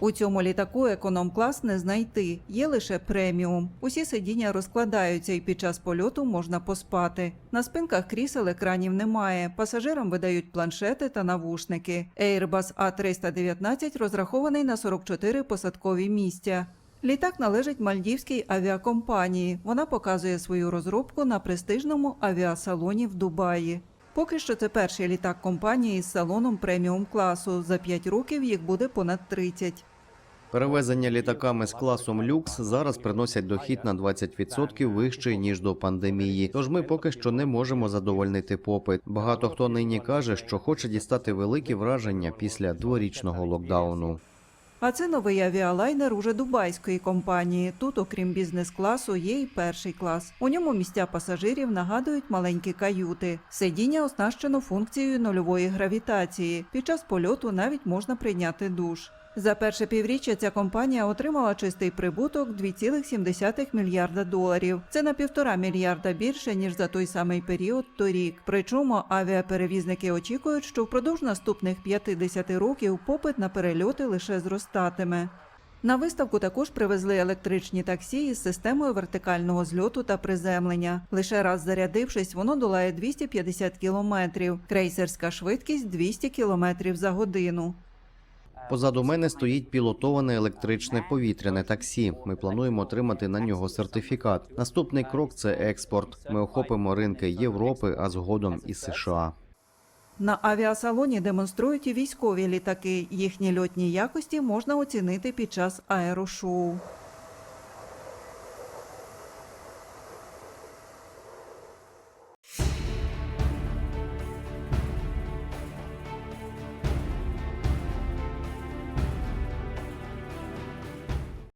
У цьому літаку економ-клас не знайти, є лише преміум. Усі сидіння розкладаються і під час польоту можна поспати. На спинках крісел екранів немає. Пасажирам видають планшети та навушники. Airbus A319 розрахований на 44 посадкові місця. Літак належить мальдівській авіакомпанії. Вона показує свою розробку на престижному авіасалоні в Дубаї. Поки що це перший літак компанії з салоном преміум класу. За 5 років їх буде понад 30. Перевезення літаками з класом люкс зараз приносять дохід на 20% вищий ніж до пандемії. Тож ми поки що не можемо задовольнити попит. Багато хто нині каже, що хоче дістати великі враження після дворічного локдауну. А це новий авіалайнер уже дубайської компанії. Тут, окрім бізнес-класу, є і перший клас. У ньому місця пасажирів нагадують маленькі каюти. Сидіння оснащено функцією нульової гравітації. Під час польоту навіть можна прийняти душ. За перше півріччя ця компанія отримала чистий прибуток 2,7 мільярда доларів. Це на півтора мільярда більше ніж за той самий період торік. Причому авіаперевізники очікують, що впродовж наступних 50 років попит на перельоти лише зростатиме. На виставку також привезли електричні таксі із системою вертикального зльоту та приземлення. Лише раз зарядившись, воно долає 250 кілометрів. Крейсерська швидкість 200 кілометрів за годину. Позаду мене стоїть пілотоване електричне повітряне таксі. Ми плануємо отримати на нього сертифікат. Наступний крок це експорт. Ми охопимо ринки Європи, а згодом і США. На авіасалоні демонструють і військові літаки. Їхні льотні якості можна оцінити під час аерошоу.